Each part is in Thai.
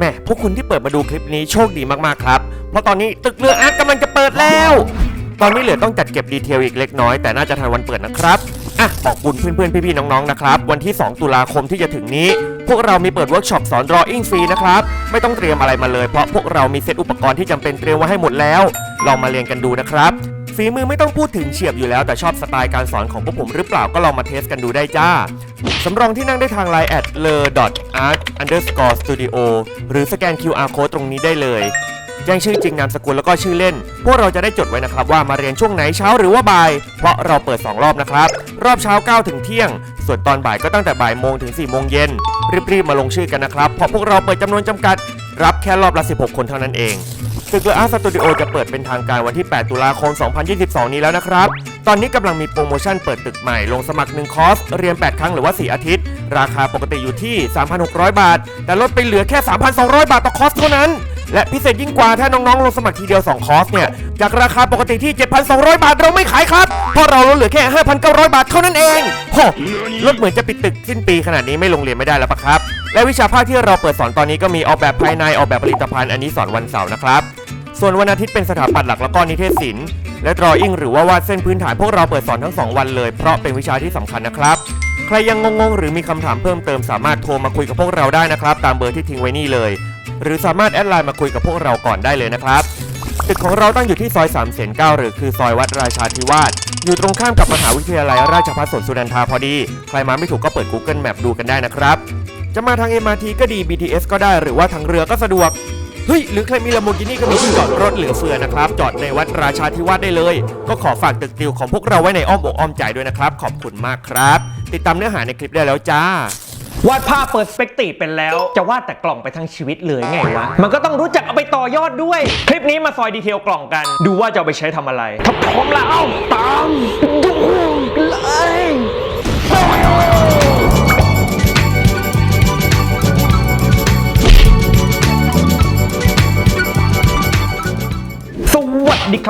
แม่พวกคุณที่เปิดมาดูคลิปนี้โชคดีมากๆครับ เพราะตอนนี้ตึกเรืออาร์ตกำลังจะเปิดแล้ว ตอนนี้เหลือต้องจัดเก็บดีเทลอีกเล็กน้อยแต่น่าจะทันวันเปิดนะครับอะบอกบุญเพื่อนๆพี่ๆน้องๆนะครับ วันที่ 2 ตุลาคมที่จะถึงนี้ พวกเรามีเปิดเวิร์กช็อปสอน drawing ฟรีนะครับ ไม่ต้องเตรียมอะไรมาเลยเพราะพวกเรามีเซตอุปกรณ์ที่จำเป็นเตรียมไว้ให้หมดแล้ว ลองมาเรียนกันดูนะครับ ฝีมือไม่ต้องพูดถึงเฉียบอยู่แล้วแต่ชอบสไตล์การสอนของพวกผมหรือเปล่าก็ลองมาเทสกันดูได้จ้า สำรองที่นั่งได้ทาง line at l e art underscore studio หรือสแกน QR code ตรงนี้ได้เลย แจ้งชื่อจริงนามสกุลแล้วก็ชื่อเล่น พวกเราจะได้จดไว้นะครับว่ามาเรียนช่วงไหนเช้าหรือว่าบ่าย เพราะเราเปิด 2 รอบนะครับ รอบเช้า 9 ถึงเที่ยง ส่วนตอนบ่ายก็ตั้งแต่บ่ายโมงถึง4โมงเย็นรีบๆมาลงชื่อกันนะครับเพราะพวกเราเปิดจำนวนจำกัด รับแค่รอบละ 16 คนเท่านั้นเอง ตึกเลออาร์สตูดิโอจะเปิดเป็นทางการวันที่ 8 ตุลาคม 2022 นี้แล้วนะครับ ตอนนี้กำลังมีโปรโมชั่นเปิดตึกใหม่ลงสมัคร 1 คอร์ส เรียน 8 ครั้งหรือว่า 4 อาทิตย์ ราคาปกติอยู่ที่ 3,600 บาท แต่ลดไปเหลือแค่ 3,200 บาทต่อคอร์สเท่านั้น และพิเศษยิ่งกว่าถ้าน้องๆ ลงสมัครทีเดียว 2 คอร์สเนี่ย จากราคาปกติที่ 7,200 บาทเราไม่ขายครับ เพราะเราลดเหลือแค่ 5,900 บาทเท่านั้นเองโหลดเหมือนจะปิดตึกสิ้นปีขนาดนี้ไม่ลงเรียนไม่ได้แล้วปะครับ และวิชาภาคที่เราเปิดสอนตอนนี้ก็มีออกแบบภายในออกแบบผลิตภัณฑ์อันนี้สอนวันเสาร์นะครับ ส่วนวันอาทิตย์เป็นสถาปัตย์หลักแล้วก็นิเทศศิลป์และ drawing หรือว่าวาดเส้นพื้นฐานพวกเราเปิดสอนทั้ง 2 วันเลย เพราะเป็นวิชาที่สำคัญนะครับ ใครยังงงๆ หรือมีคำถามเพิ่มเติมสามารถโทรมาคุยกับพวกเราได้นะครับ ตามเบอร์ที่ทิ้งไว้นี่เลย หรือสามารถแอดไลน์มาคุยกับพวกเราก่อนได้เลยนะครับตึกของเราตั้งอยู่ที่ซอย3ามเสนเก้าหรือคือซอยวัดราชาธิวาสอยู่ตรงข้ามกับมหาวิทยาลัยราชภัฏสวนสุนันทาพอดี ใครมาไม่ถูกก็เปิด Google Map ดูกันได้นะครับ จะมาทาง MRT ก็ดี BTS ก็ได้หรือว่าทางเรือก็สะดวก เฮ้ยหรือใครมีลาโมกินี่ก็มีที่จอดรถเหลือเฟือนะครับ จอดในวัดราชาธิวาสได้เลย ก็ขอฝากตึกติวของพวกเราไว้ในอ้อมอกอ้อมใจด้วยนะครับ ขอบคุณมากครับ ติดตามเนื้อหาในคลิปได้แล้วจ้าวาดภาพเปิดสเปกตีเป็นแล้ว จะวาดแต่กล่องไปทั้งชีวิตเลยไงวะ มันก็ต้องรู้จักเอาไปต่อยอดด้วย คลิปนี้มาซอยดีเทลกล่องกัน ดูว่าจะเอาไปใช้ทำอะไรถ้าพร้อมแล้วตาม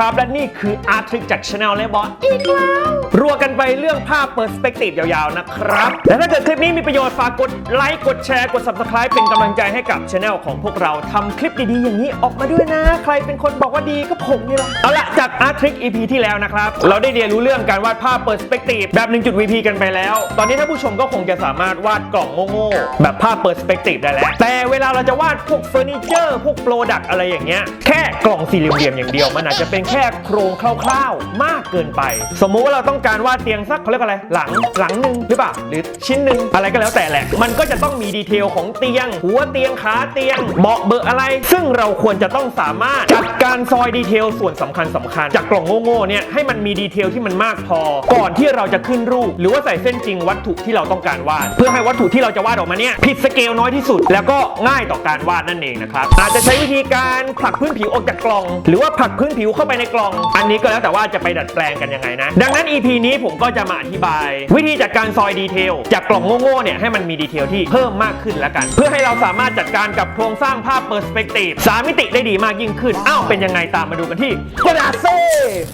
ครับ และนี่คืออาร์ทริกจากช anel แลบอสอีกแล้วรัวกันไปเรื่องภาพเปิดสเปกตีฟยาวๆนะครับ และถ้าเกิดคลิปนี้มีประโยชน์ฝากกดไลค์กดแชร์กด subscribe เป็นกำลังใจให้กับช anel ของพวกเราทำคลิปดีๆ อย่างนี้ออกมาด้วยนะ ใครเป็นคนบอกว่าดีก็ผมนี่แหละเอาละจากอาร์ทริก EP ที่แล้วนะครับ เราได้เรียนรู้เรื่องการวาดภาพเปิดสเปกตีฟแบบ 1.vp กันไปแล้ว ตอนนี้ท่านผู้ชมก็คงจะสามารถวาดกล่องโง่ๆแบบภาพเปิดสเปกตีฟได้แล้ว แต่เวลาเราจะวาดพวกเฟอร์นิเจอร์พวกโปรดักอะไรอย่างเงี้ยแค่กล่องสี่เหลี่ยมๆอย่างเดียวมันอาจจะเป็นแค่โครงคร่าวๆ มากเกินไป สมมุติว่าเราต้องการวาดเตียงสักเขาเรียกว่าอะไร หลังหลังหนึ่งหรือเปล่าหรือชิ้นหนึ่งอะไรก็แล้วแต่แหละ มันก็จะต้องมีดีเทลของเตียง หัวเตียงขาเตียงเบาะเบอร์อะไร ซึ่งเราควรจะต้องสามารถจัดการซอยดีเทลส่วนสำคัญสำคัญ จากกล่องโง่ๆเนี่ยให้มันมีดีเทลที่มันมากพอ ก่อนที่เราจะขึ้นรูป หรือว่าใส่เส้นจริงวัตถุที่เราต้องการวาด เพื่อให้วัตถุที่เราจะวาดออกมาเนี่ยผิดสเกลน้อยที่สุด แล้วก็ง่ายต่อการวาดนั่นเองนะครับอาจจะใช้วิธีการผลักพื้นผิวออกจากกล่อง หรือว่าผลักพื้นผิวเข้าไปในกล่อง อันนี้ก็แล้วแต่ว่าจะไปดัดแปลงกันยังไงนะ ดังนั้น EP นี้ผมก็จะมาอธิบาย วิธีจัดการซอยดีเทลจากกล่องโง่ๆเนี่ยให้มันมีดีเทลที่เพิ่มมากขึ้นแล้วกัน เพื่อให้เราสามารถจัดการกับโครงสร้างภาพเปอร์สเปกทีฟสามมิติได้ดีมากยิ่งขึ้นอ้าวเป็นยังไงตามมาดูกันที่กระดาษเซ่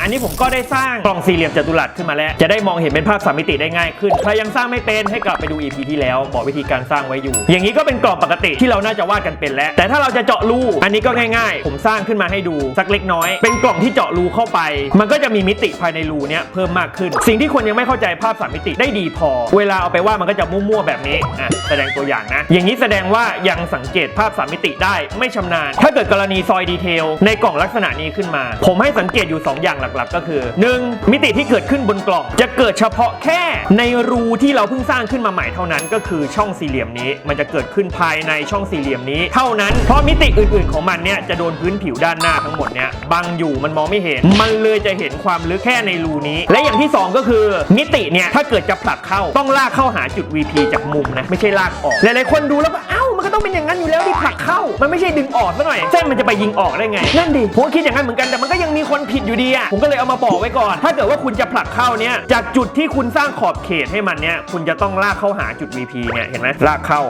อันนี้ผมก็ได้สร้างกล่องสี่เหลี่ยมจัตุรัสขึ้นมาแล้ว จะได้มองเห็นเป็นภาพสามมิติได้ง่ายขึ้นใครยังสร้างไม่เป็นให้กลับไปดู EP ที่แล้วบอกวิธีการสร้างไว้อยู่ อย่างนี้ก็เป็นกล่องปกติที่เราน่าจะวาดกันเป็นแล้ว แต่ถ้าเราจะเจาะรูอันนี้ก็ง่าย ๆ ผมสร้างขึ้นมาให้ดูสักเล็กน้อย เป็นกล่องที่เจาะรูเข้าไป มันก็จะมีมิติภายในรูเนี้ยเพิ่มมากขึ้น สิ่งที่คนยังไม่เข้าใจภาพสามมิติได้ดีพอ เวลาเอาไปวาดมันก็จะมั่วๆแบบนี้อะแสดงตัวอย่างนะ อย่างนี้แสดงว่ายังสังเกตภาพสามมิติได้ไม่ชำนาญ ถ้าเกิดกรณีซอยดีเทลในกล่องลักษณะนี้ขึ้นมา ผมให้สังเกตอยู่ 2 อย่างหลักๆ ก็คือ 1. มิติที่เกิดขึ้นบนกล่อง จะเกิดเฉพาะแค่ในรูที่เราเพิ่งสร้างขึ้นมาใหม่เท่านั้น ก็คือช่องสี่เหลี่ยมนี้ มันจะเกิดขึ้นภายในช่องสี่เหลี่ยมนี้ เท่านั้นเพราะมิติอื่นๆของมันเนี่ยจะโดนพื้นผิวด้านหน้าทั้งหมดเนี่ยบังอยู่มันมองไม่เห็น มันเลยจะเห็นความลึกแค่ในรูนี้ และอย่างที่สองก็คือมิติเนี่ยถ้าเกิดจะผลักเข้าต้องลากเข้าหาจุด VP จากมุมนะไม่ใช่ลากออกหลายๆคนดูแล้วก็เอ้า ก็ต้องเป็นอย่างนั้นอยู่แล้วที่ผลักเข้า มันไม่ใช่ดึงออกซะหน่อย เส้นมันจะไปยิงออกได้ไง นั่นดิ ผมก็คิดอย่างนั้นเหมือนกัน แต่มันก็ยังมีคนผิดอยู่ดีอะผมก็เลยเอามาบอกไว้ก่อน ถ้าเกิดว่าคุณจะผลักเข้าเนี่ย จากจุดที่คุณสร้างขอบเขตให้มันเนี่ย คุณจะต้องลากเข้าหาจุด VP เนี่ยเห็นไหมลากเข้า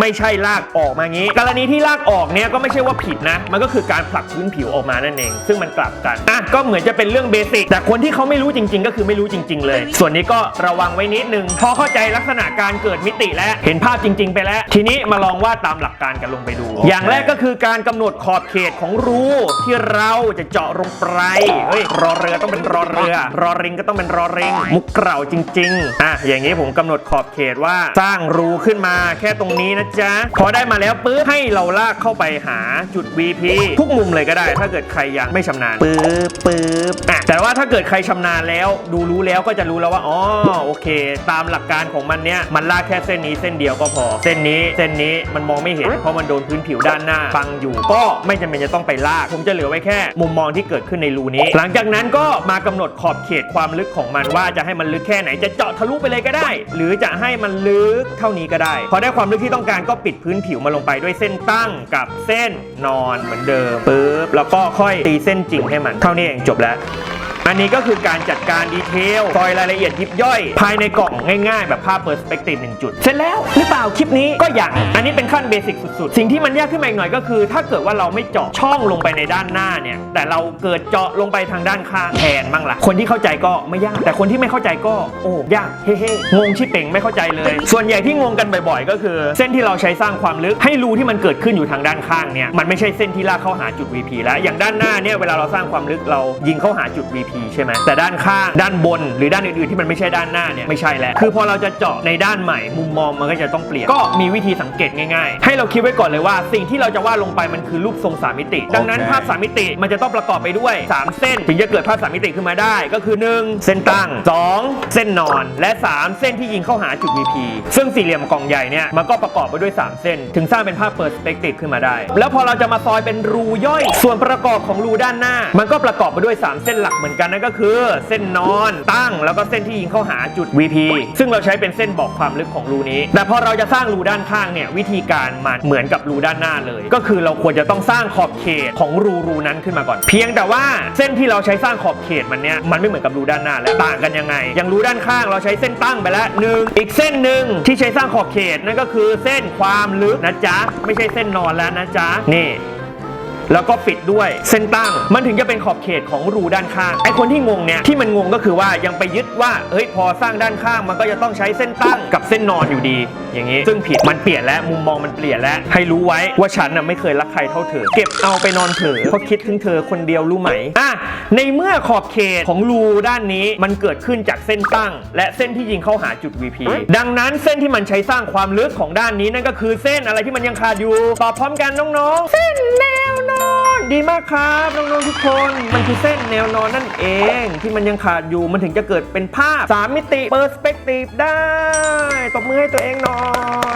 ไม่ใช่ลากออกมางี้ กรณีที่ลากออกเนี่ยก็ไม่ใช่ว่าผิดนะ มันก็คือการผลักพื้นผิวออกมานั่นเอง ซึ่งมันกลับกันอะก็เหมือนจะเป็นเรื่องเบสิก แต่คนที่เขาไม่รู้จริง ๆ ก็คือไม่รู้จริง ๆ เลย ส่วนนี้ก็ระวังไว้นิดนึง พอเข้าใจลักษณะการเกิดมิติแล้ว เห็นภาพจริง ๆ ไปแล้ว ทีนี้มาลองวว่าตามหลักการกันลงไปดู อย่างแรกก็คือการกำหนดขอบเขตของรูที่เราจะเจาะลงไปเฮ้ยรอเรือต้องเป็นรอเรือ รอริงก็ต้องเป็นรอริง มุกเกล่าจริง ๆ อะอย่างนี้ผมกำหนดขอบเขตว่าสร้างรูขึ้นมาแค่ตรงนี้นะจ๊ะ พอได้มาแล้วปุ๊บให้เราลากเข้าไปหาจุด VP ทุกมุมเลยก็ได้ ถ้าเกิดใครยังไม่ชำนาญปึ๊บปึ๊บอะแต่ว่าถ้าเกิดใครชำนาญแล้ว ดูรู้แล้วก็จะรู้แล้วว่าอ๋อโอเค ตามหลักการของมันเนี้ยมันลากแค่เส้นนี้เส้นเดียวก็พอ เส้นนี้เส้นนี้มันมองไม่เห็น เพราะมันโดนพื้นผิวด้านหน้าบังอยู่ ก็ไม่จำเป็นจะต้องไปลาก ผมจะเหลือไว้แค่มุมมองที่เกิดขึ้นในรูนี้ หลังจากนั้นก็มากำหนดขอบเขตความลึกของมันว่าจะให้มันลึกแค่ไหนจะเจาะทะลุไปเลยก็ได้ หรือจะให้มันลึกเท่านี้ก็ได้ พอได้ความลึกที่ต้องการก็ปิดพื้นผิวมาลงไปด้วยเส้นตั้งกับเส้นนอนเหมือนเดิมปึ๊บแล้วก็ค่อยตีเส้นจริงให้มัน เท่านี้เองจบแล้ว อันนี้ก็คือการจัดการดีเทลซอยรายละเอียดยิบย่อย ภายในกล่องง่ายๆ แบบภาพเปอร์สเปกทีฟหนึ่งจุด เสร็จแล้วหรือเปล่าคลิปนี้ก็อย่างอันนี้เป็นขั้นเบสิกสุดๆ สิ่งที่มันยากขึ้นมาอีกหน่อยก็คือ ถ้าเกิดว่าเราไม่เจาะช่องลงไปในด้านหน้าเนี่ย แต่เราเกิดเจาะลงไปทางด้านข้างแทนบ้างล่ะ คนที่เข้าใจก็ไม่ยาก แต่คนที่ไม่เข้าใจก็โอ้ยากเฮ้ๆงงชิบเป่งไม่เข้าใจเลย ส่วนใหญ่ที่งงกันบ่อยๆ ก็คือ เส้นที่เราใช้สร้างความลึกให้รูที่มันเกิดขึ้นอยู่ทางด้านข้างเนี่ยมันไม่ใช่เส้นที่ลากเข้าหาจุด VP แล้วอย่างด้านหน้าเนี่ยเวลาเราสร้างความลึกเรายิงเข้าหาจุด VP ใช่ไหมแต่ด้านข้างด้านบน หรือด้านอื่นๆที่มันไม่ใช่ด้านหน้าเนี่ยไม่ใช่แล้วคือพอเราจะเจาะในด้านใหม่มุมมองมันก็จะต้องเปลี่ยนก็มีวิธีสังเกตง่ายๆ ให้เราคิดไว้ก่อนเลยว่า สิ่งที่เราจะวาดลงไปมันคือรูปทรงสามมิติ ดังนั้นโอเคภาพสามมิติมันจะต้องประกอบไปด้วย 3 เส้น ถึงจะเกิดภาพสามมิติขึ้นมาได้ ก็คือ 1 เส้นตั้ง 2 เส้นนอน และ 3 เส้นที่ยิงเข้าหาจุด VP ซึ่งสี่เหลี่ยมกล่องใหญ่เนี่ยมันก็ประกอบไปด้วย 3 เส้น ถึงสร้างเป็นภาพเปิดสเปกติฟขึ้นมาได้ แล้วพอเราจะมาซอยเป็นรูย่อย ส่วนประกอบของรูด้านหน้า มันก็ประกอบไปด้วย 3 เส้นหลักเหมือนกันนั่นก็คือเส้นนอนตั้งแล้วก็เส้นที่ยิงเข้าหาจุด VP ซึ่งเราใช้เป็นเส้นบอกความลึกของรูนี้ แต่พอเราจะสร้างรูด้านข้างเนี่ยวิธีการมันเหมือนกับรูด้านหน้าเลย ก็คือเราควรจะต้องสร้างขอบเขตของรูรูนั้นขึ้นมาก่อน เพียงแต่ว่าเส้นที่เราใช้สร้างขอบเขตมันเนี่ยมันไม่เหมือนกับรูด้านหน้าและต่างกันยังไง อย่างรูด้านข้างเราใช้เส้นตั้งไปแล้วหนึ่งอีกเส้นหนึ่งที่ใช้สร้างขอบเขตนั่นก็คือเส้นความลึกนะจ๊ะไม่ใช่เส้นนอนแล้วนะจ๊ะนี่ แล้วก็ปิดด้วยเส้นตั้ง มันถึงจะเป็นขอบเขตของรูด้านข้าง ไอคนที่งงเนี่ยที่มันงงก็คือว่ายังไปยึดว่าเฮ้ยพอสร้างด้านข้างมันก็จะต้องใช้เส้นตั้งกับเส้นนอนอยู่ดี อย่างนี้ ซึ่งผิดมันเปลี่ยนแล้วมุมมองมันเปลี่ยนแล้วให้รู้ไว้ว่าฉันน่ะไม่เคยรักใครเท่าเธอเก็บเอาไปนอนเถอะเพราะคิดถึงเธอคนเดียวรู้ไหมอะในเมื่อขอบเขตของรูด้านนี้มันเกิดขึ้นจากเส้นตั้ง และเส้นที่ยิงเข้าหาจุด VP ดังนั้นเส้นที่มันใช้สร้างความลึกของด้านนี้นั่นก็คือเส้นอะไรที่มันยังขาดอยู่ตอบพร้อมกันน้องๆ เส้นแนว ดีมากครับน้องๆทุกคนมันคือเส้นแนวนอนนั่นเอง ที่มันยังขาดอยู่มันถึงจะเกิดเป็นภาพ 3 มิติเปอร์สเปกทีฟได้ตบมือให้ตัวเองหน่อ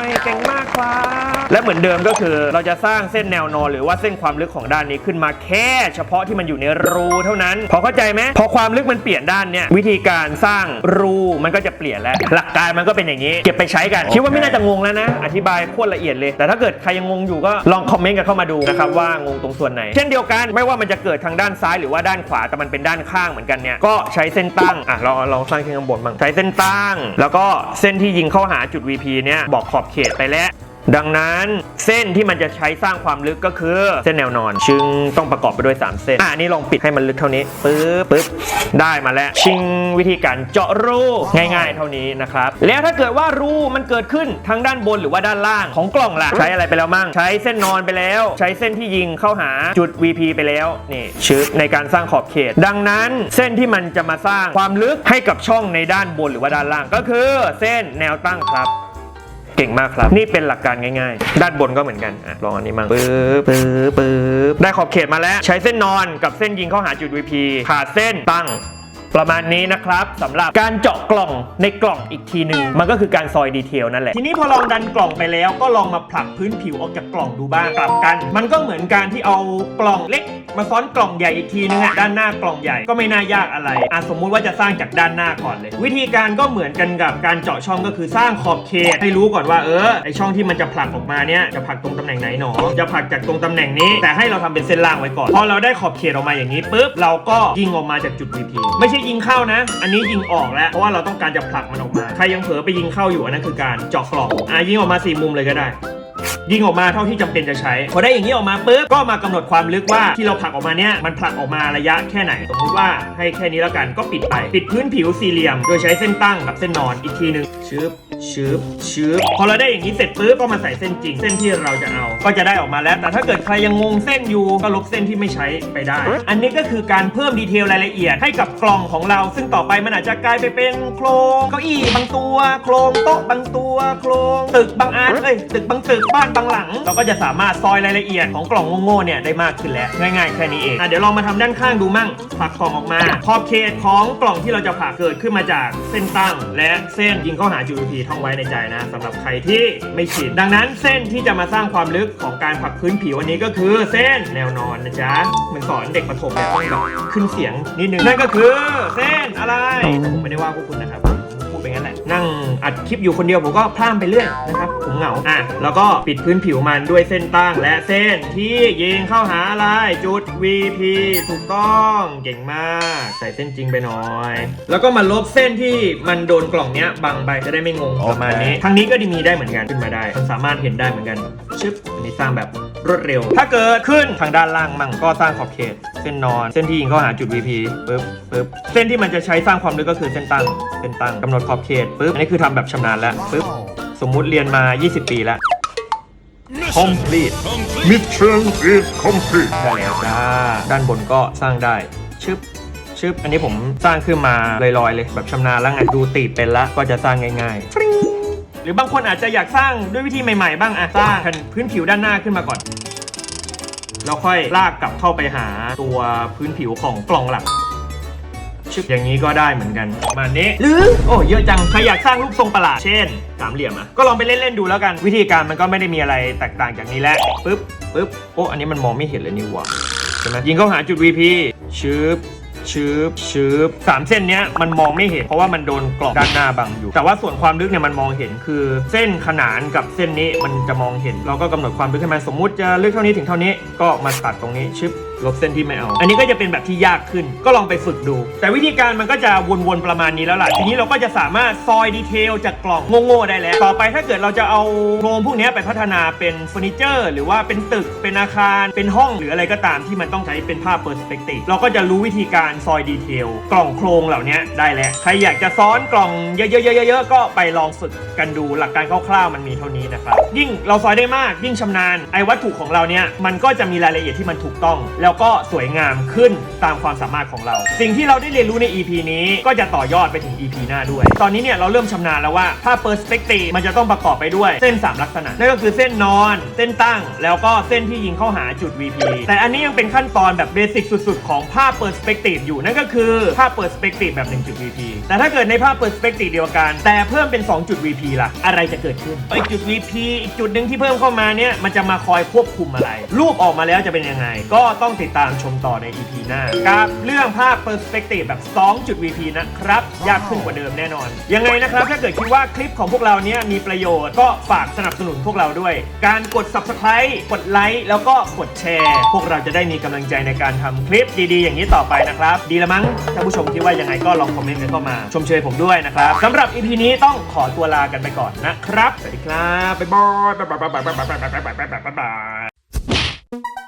ยเก่งมากครับ และเหมือนเดิมก็คือเราจะสร้างเส้นแนวนอน หรือว่าเส้นความลึกของด้านนี้ขึ้นมาแค่ เฉพาะที่มันอยู่ในรูเท่านั้น พอเข้าใจไหมพอความลึกมันเปลี่ยนด้านเนี่ยวิธีการสร้างรูมันก็จะเปลี่ยนแล้ว หลักการมันก็เป็นอย่างนี้ เก็บไปใช้กัน คิดว่าไม่น่าจะงงแล้วนะ อธิบายโคตรละเอียดเลย แต่ถ้าเกิดใครยังงงอยู่ก็ลองคอมเมนต์กันเข้ามาดูนะครับว่างงตรงส่วนไหนเช่นเดียวกัน ไม่ว่ามันจะเกิดทางด้านซ้ายหรือว่าด้านขวาแต่มันเป็นด้านข้างเหมือนกันเนี่ยก็ใช้เส้นตั้งอะลองลองสร้างขึ้นข้างบนบ้างใช้เส้นตั้ง แล้วก็เส้นที่ยิงเข้าหาจุด VP เนี่ยบอกขอบเขตไปแล้ว ดังนั้นเส้นที่มันจะใช้สร้างความลึกก็คือเส้นแนวนอนชึงต้องประกอบไปด้วย 3 เส้น อะอันนี้ลองปิดให้มันลึกเท่านี้ปึ๊บปึ๊บได้มาแล้วชิงวิธีการเจาะรูง่าย ๆ เท่านี้นะครับ แล้วถ้าเกิดว่ารูมันเกิดขึ้นทางด้านบนหรือว่าด้านล่างของกล่องล่ะใช้อะไรไปแล้วมั่งใช้เส้นนอนไปแล้ว ใช้เส้นที่ยิงเข้าหาจุด VP ไปแล้วนี่ชึบในการสร้างขอบเขต ดังนั้นเส้นที่มันจะมาสร้างความลึกให้กับช่องในด้านบนหรือว่าด้านล่างก็คือ เส้นแนวตั้งครับ ก่งมากครับ นี่เป็นหลักการง่ายๆ ด้านบนก็เหมือนกันอะลองอันนี้มั่งปึ๊บปึ๊บปึ๊บได้ขอบเขตมาแล้ว ใช้เส้นนอนกับเส้นยิงเข้าหาจุด VP ขาดเส้นตั้ง ประมาณนี้นะครับสำหรับการเจาะกล่องในกล่องอีกทีหนึ่งมันก็คือการซอยดีเทลนั่นแหละทีนี้พอลองดันกล่องไปแล้วก็ลองมาผลักพื้นผิวออกจากกล่องดูบ้างกลับกัน มันก็เหมือนการที่เอากล่องเล็ก มาซ้อนกล่องใหญ่อีกทีนึงอะด้านหน้ากล่องใหญ่ก็ไม่น่ายากอะไรอะสมมุติว่าจะสร้างจากด้านหน้าก่อนเลย วิธีการก็เหมือนกันกับการเจาะช่องก็คือสร้างขอบเขตให้รู้ก่อนว่าเออไอช่องที่มันจะผลักออกมาเนี้ยจะผลักตรงตำแหน่งไหนหนอจะผลักจากตรงตำแหน่งนี้ แต่ให้เราทำเป็นเส้นล่างไว้ก่อนพอเราได้ขอบเขตออกมาอย่างนี้ปุ๊บเราก็ยิงออกมาจากจุด VP ไม่ใช่ยิงเข้านะ อันนี้ยิงออกแล้ว เพราะว่าเราต้องการจะผลักมันออกมา ใครยังเผลอไปยิงเข้าอยู่อันนั้นคือการเจาะกล่องอะยิงออกมาสี่มุมเลยก็ได้ ยิงออกมาเท่าที่จำเป็นจะใช้ พอได้อย่างนี้ออกมาปุ๊บก็มากำหนดความลึกว่าที่เราผลักออกมาเนี่ยมันผลักออกมาระยะแค่ไหน สมมุติว่าให้แค่นี้แล้วกันก็ปิดไป ปิดพื้นผิวสี่เหลี่ยม โดยใช้เส้นตั้งกับเส้นนอนอีกทีหนึ่งชึบชึบชึบพอเราได้อย่างนี้เสร็จปุ๊บก็มาใส่เส้นจริง เส้นที่เราจะเอา ก็จะได้ออกมาแล้ว แต่ถ้าเกิดใครยังงงเส้นอยู่ก็ลบเส้นที่ไม่ใช้ไปได้ อันนี้ก็คือการเพิ่มดีเทลรายละเอียดให้กับกล่องของเรา ซึ่งต่อไปมันอาจจะกลายไปเป็นโครงเก้าอี้บางตัว โครงโต๊ะบางตัว โครงตึกบางอันเอ้ยตึกบางตึกบ้านบางหลัง เราก็จะสามารถซอยรายละเอียดของกล่องโง่ๆเนี่ยได้มากขึ้นแล้วง่ายๆแค่นี้เองอะเดี๋ยวลองมาทำด้านข้างดูมั่งผลักกล่องออกมา ขอบเขตของกล่องที่เราจะผลักเกิดขึ้นมาจากเส้นตั้ง และเส้นยิงเข้าหา GDP ท่องไว้ในใจนะสำหรับใครที่ไม่ชินดังนั้นเส้นที่จะมาสร้างความลึกของการผลักพื้นผิวอันนี้ก็คือเส้นแนวนอนนะจ๊ะเหมือนสอนเด็กประถมเนี่ยต้องแบบขึ้นเสียงนิดนึงนั่นก็คือเส้นอะไรผมไม่ได้ว่าพวกคุณนะครับ พูดไปงั้นแหละนั่งอัดคลิปอยู่คนเดียวผมก็พร่ำไปเรื่อยนะครับผมเหงาอะแล้วก็ปิดพื้นผิวมันด้วยเส้นตั้ง และเส้นที่ยิงเข้าหาอะไรจุด VP ถูกต้องเก่งมาก ใส่เส้นจริงไปหน่อย แล้วก็มาลบเส้นที่มันโดนกล่องเนี้ยบังไปจะได้ไม่งงประมาณนี้ทางนี้ก็ดีมีได้เหมือนกันขึ้นมาได้มันสามารถเห็นได้เหมือนกันชึบอันนี้สร้างแบบ รวดเร็ว ถ้าเกิดขึ้นทางด้านล่างมั่งก็สร้างขอบเขต เส้นนอน เส้นที่ยิงเข้าหาจุด VP ปึ๊บปึ๊บเส้นที่มันจะใช้สร้างความลึกก็คือเส้นตั้งเส้นตั้งกำหนดขอบเขตปึ๊บอันนี้คือทำแบบชำนาญแล้วปึ๊บสมมุติเรียนมา 20 ปีแล้ว complete Mission is complete. ได้แล้วจ้าด้านบนก็สร้างได้ชึบชึบอันนี้ผมสร้างขึ้นมาลอยๆเลยแบบชำนาญแล้วไงดูตีเป็นแล้วก็จะสร้างง่ายๆฟริ้ง หรือบางคนอาจจะอยากสร้างด้วยวิธีใหม่ๆบ้างอะสร้างแผ่นพื้นผิวด้านหน้าขึ้นมาก่อนแล้วค่อยลากกลับเข้าไปหาตัวพื้นผิวของกล่องหลักชึบอย่างนี้ก็ได้เหมือนกันประมาณนี้หรือโอ้เยอะจังใครอยากสร้างรูปทรงประหลาดเช่นสามเหลี่ยมอะก็ลองไปเล่นๆดูแล้วกัน วิธีการมันก็ไม่ได้มีอะไรแตกต่างจากนี้แหละปึ๊บปึ๊บโอ้อันนี้มันมองไม่เห็นเลยนี่หว่าใช่ไหมยิงเข้าหาจุด VP ชึบ ชืบชืบสามเส้นเนี้ยมันมองไม่เห็นเพราะว่ามันโดนกรอบด้านหน้าบังอยู่ แต่ว่าส่วนความลึกเนี่ยมันมองเห็นคือ เส้นขนานกับเส้นนี้มันจะมองเห็น เราก็กำหนดความลึกให้มันสมมุติจะลึกเท่านี้ถึงเท่านี้ก็มาตัดตรงนี้ชึบ ลบเส้นที่ไม่เอา อันนี้ก็จะเป็นแบบที่ยากขึ้น ก็ลองไปฝึกดู แต่วิธีการมันก็จะวนๆประมาณนี้แล้วล่ะ ทีนี้เราก็จะสามารถซอยดีเทลจากกล่องโง่ๆได้แล้ว ต่อไปถ้าเกิดเราจะเอาโครงพวกนี้ไปพัฒนาเป็นเฟอร์นิเจอร์ หรือว่าเป็นตึก เป็นอาคาร เป็นห้องหรืออะไรก็ตามที่มันต้องใช้เป็นภาพเปอร์สเปกทีฟเราก็จะรู้วิธีการซอยดีเทลกล่องโครงเหล่านี้ได้แล้ว ใครอยากจะซ้อนกล่องเยอะๆๆๆก็ไปลองฝึกกันดูหลักการคร่าวๆมันมีเท่านี้นะครับ ยิ่งเราซอยได้มากยิ่งชำนาญไอ้วัตถุของเราเนี่ยมันก็จะมีรายละเอียดที่มันถูกต้องแล้วแล้วก็สวยงามขึ้นตามความสามารถของเรา สิ่งที่เราได้เรียนรู้ใน EP นี้ก็จะต่อยอดไปถึง EP หน้าด้วย ตอนนี้เนี่ยเราเริ่มชำนาญแล้วว่าภาพเปอร์สเปกทีมันจะต้องประกอบไปด้วยเส้น 3 ลักษณะ นั่นก็คือเส้นนอน เส้นตั้ง แล้วก็เส้นที่ยิงเข้าหาจุด VP แต่อันนี้ยังเป็นขั้นตอนแบบเบสิกสุดๆ ของภาพเปอร์สเปกทีอยู่นั่นก็คือภาพเปอร์สเปกทีแบบ1จุด VP แต่ถ้าเกิดในภาพเปอร์สเปกทีเดียวกัน แต่เพิ่มเป็น 2 จุด VP ล่ะ อะไรจะเกิดขึ้นไอจุด VP อีกจุดหนึ่งที่เพิ่มเข้ามาเนี่ยมันจะมาคอยควบคุมอะไรรูปออกมาแล้วจะเป็นยังไง ก็ต้องติดตามชมต่อใน EP หน้ากับเรื่องภาพเปอร์สเปกทีฟแบบ2จุด VP นะครับ ยากขึ้นกว่าเดิมแน่นอน ยังไงนะครับถ้าเกิดคิดว่าคลิปของพวกเราเนี้ยมีประโยชน์ก็ฝากสนับสนุนพวกเราด้วย การกด subscribe กดไลค์แล้วก็กดแชร์ พวกเราจะได้มีกำลังใจในการทำคลิปดีๆ อย่างนี้ต่อไปนะครับ ดีละมั้งถ้าผู้ชมคิดว่ายังไงก็ลองคอมเมนต์กันเข้ามา ชมเชยผมด้วยนะครับสำหรับ EP นี้ต้องขอตัวลากันไปก่อนนะครับ สวัสดีครับบ๊ายบายบ๊ายบายบ๊ายบายบ๊ายบายบ๊ายบายบ๊ายบาย